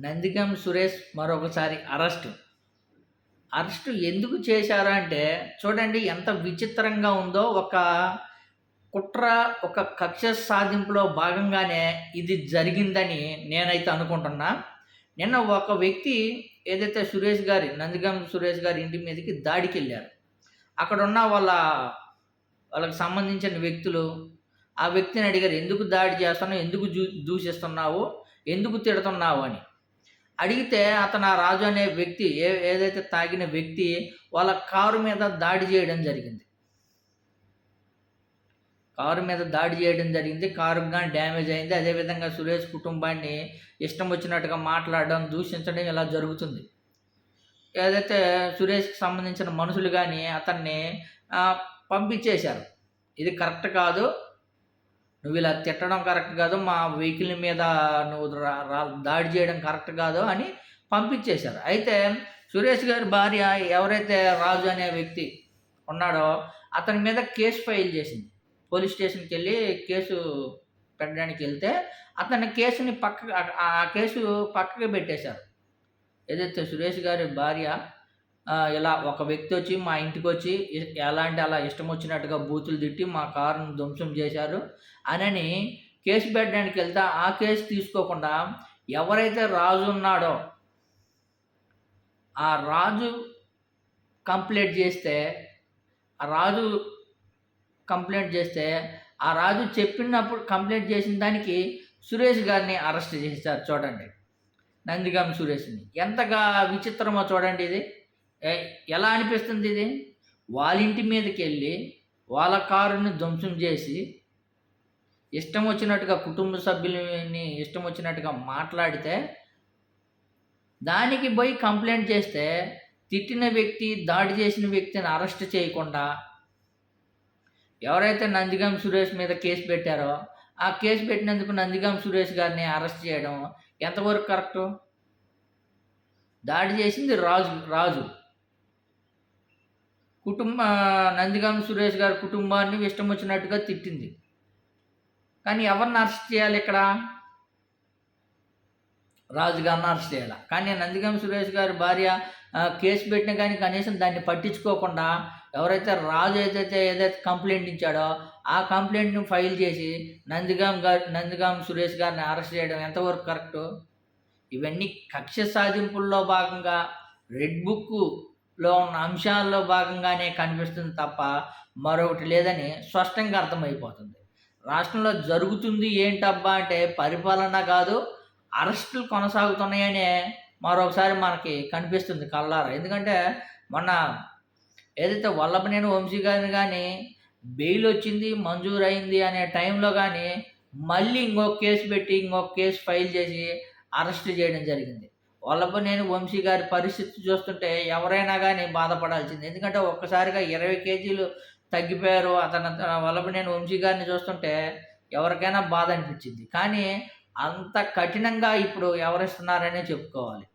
నందిగం సురేష్ మరొకసారి arrest. Arrest ఎందుకు చేశారు అంటే చూడండి ఎంత విచిత్రంగా ఉందో ఒక కుట్ర ఒక కక్ష సాధింపులో భాగంగానే ఇది జరిగిందని నేనైతే అనుకుంటున్నా. నిన్న ఒక వ్యక్తి ఏదైతే సురేష్ గారి నందిగం సురేష్ గారి ఇంటి మీదకి దాడికి వెళ్ళారు అక్కడ ఉన్న వాళ్ళ వాళ్ళకి సంబంధించిన వ్యక్తులు ఆ వ్యక్తిని అడిగారు ఎందుకు దాడి చేస్తున్నావు? ఎందుకు దూ దూషిస్తున్నావు? ఎందుకు తిడుతున్నావు? అని. అడిగితే అతను ఆ రాజు అనే వ్యక్తి ఏ ఏదైతే తాగిన వ్యక్తి వాళ్ళ కారు మీద దాడి చేయడం జరిగింది. కారు మీద దాడి చేయడం జరిగింది. కారు కానీ డ్యామేజ్ అయింది. అదేవిధంగా సురేష్ కుటుంబాన్ని ఇష్టం వచ్చినట్టుగా మాట్లాడడం దూషించడం ఇలా జరుగుతుంది. ఏదైతే సురేష్కి సంబంధించిన మనుషులు కానీ అతన్ని పంపించేశారు. ఇది కరెక్ట్ కాదు. నువ్వు ఇలా తిట్టడం కరెక్ట్ కాదు మా వెహికల్ మీద నువ్వు రా- దాడి చేయడం కరెక్ట్ కాదు అని పంపించేశారు. అయితే సురేష్ గారి భార్య ఎవరైతే రాజు అనే వ్యక్తి ఉన్నాడో అతని మీద కేసు ఫైల్ చేసింది. పోలీస్ స్టేషన్కి వెళ్ళి కేసు పెట్టడానికి వెళ్తే అతని కేసుని పక్క ఆ- కేసు పక్కకి పెట్టేశారు. ఏదైతే సురేష్ గారి భార్య ఇలా ఒక వ్యక్తి వచ్చి మా ఇంటికి వచ్చి ఎలాంటి అలా ఇష్టం వచ్చినట్టుగా బూతులు తిట్టి మా కారును ధ్వంసం చేశారు. అనని కేసు పెట్టడానికి వెళ్తే ఆ కేసు తీసుకోకుండా ఎవరైతే రాజు ఉన్నాడో ఆ రాజు కంప్లైంట్ చేస్తే ఆ రాజు కంప్లైంట్ చేస్తే ఆ రాజు చెప్పినప్పుడు కంప్లైంట్ చేసిన దానికి సురేష్ గారిని అరెస్ట్ చేశారు చూడండి. నందిగం సురేష్ని. ఎంతగా విచిత్రమో చూడండి ఇది. ఎలా అనిపిస్తుంది ఇది? వాళ్ళ ఇంటి మీదకి వెళ్ళి వాళ్ళ కారుని ధ్వంసం చేసి ఇష్టం వచ్చినట్టుగా కుటుంబ సభ్యులని ఇష్టం వచ్చినట్టుగా మాట్లాడితే దానికి పోయి కంప్లైంట్ చేస్తే తిట్టిన వ్యక్తి దాడి చేసిన వ్యక్తిని అరెస్ట్ చేయకుండా ఎవరైతే నందిగం సురేష్ మీద కేసు పెట్టారో ఆ కేసు పెట్టినందుకు నందిగం సురేష్ గారిని అరెస్ట్ చేయడం ఎంతవరకు కరెక్టు? దాడి చేసింది రాజు రాజు. కుటుంబ నందిగాం సురేష్ గారి కుటుంబాన్ని ఇష్టం వచ్చినట్టుగా తిట్టింది. కానీ ఎవరిని అరెస్ట్ చేయాలి ఇక్కడ? రాజు గారిని అరెస్ట్ చేయాలి? కానీ నందిగాం సురేష్ గారి భార్య కేసు పెట్టినా కానీ కనీసం దాన్ని పట్టించుకోకుండా ఎవరైతే రాజు ఏదైతే ఏదైతే కంప్లైంట్ ఇచ్చాడో ఆ కంప్లైంట్ని ఫైల్ చేసి నందిగాం గారి నందిగాం సురేష్ గారిని అరెస్ట్ చేయడం ఎంతవరకు కరెక్టు? ఇవన్నీ కక్ష సాధింపుల్లో భాగంగా రెడ్ లో ఉన్న అంశాల్లో భాగంగానే కనిపిస్తుంది తప్ప మరొకటి లేదని స్పష్టంగా అర్థమైపోతుంది. రాష్ట్రంలో జరుగుతుంది ఏంటబ్బా అంటే పరిపాలన కాదు అరెస్టులు కొనసాగుతున్నాయనే మరొకసారి మనకి కనిపిస్తుంది కల్లారా ఎందుకంటే మొన్న ఏదైతే వల్లభనేని వంశీ గారిని కానీ బెయిల్ వచ్చింది మంజూరు అయింది అనే టైంలో కానీ మళ్ళీ ఇంకొక కేసు పెట్టి ఇంకొక కేసు ఫైల్ చేసి అరెస్ట్ చేయడం జరిగింది. వల్లభనేని వంశీ గారి పరిస్థితి చూస్తుంటే ఎవరైనా కానీ బాధపడాల్సింది. ఎందుకంటే ఒక్కసారిగా ఇరవై కేజీలు తగ్గిపోయారు. అతను వల్లభనేని వంశీ గారిని చూస్తుంటే ఎవరికైనా బాధ అనిపించింది. కానీ అంత కఠినంగా ఇప్పుడు ఎవరిస్తున్నారనే చెప్పుకోవాలి.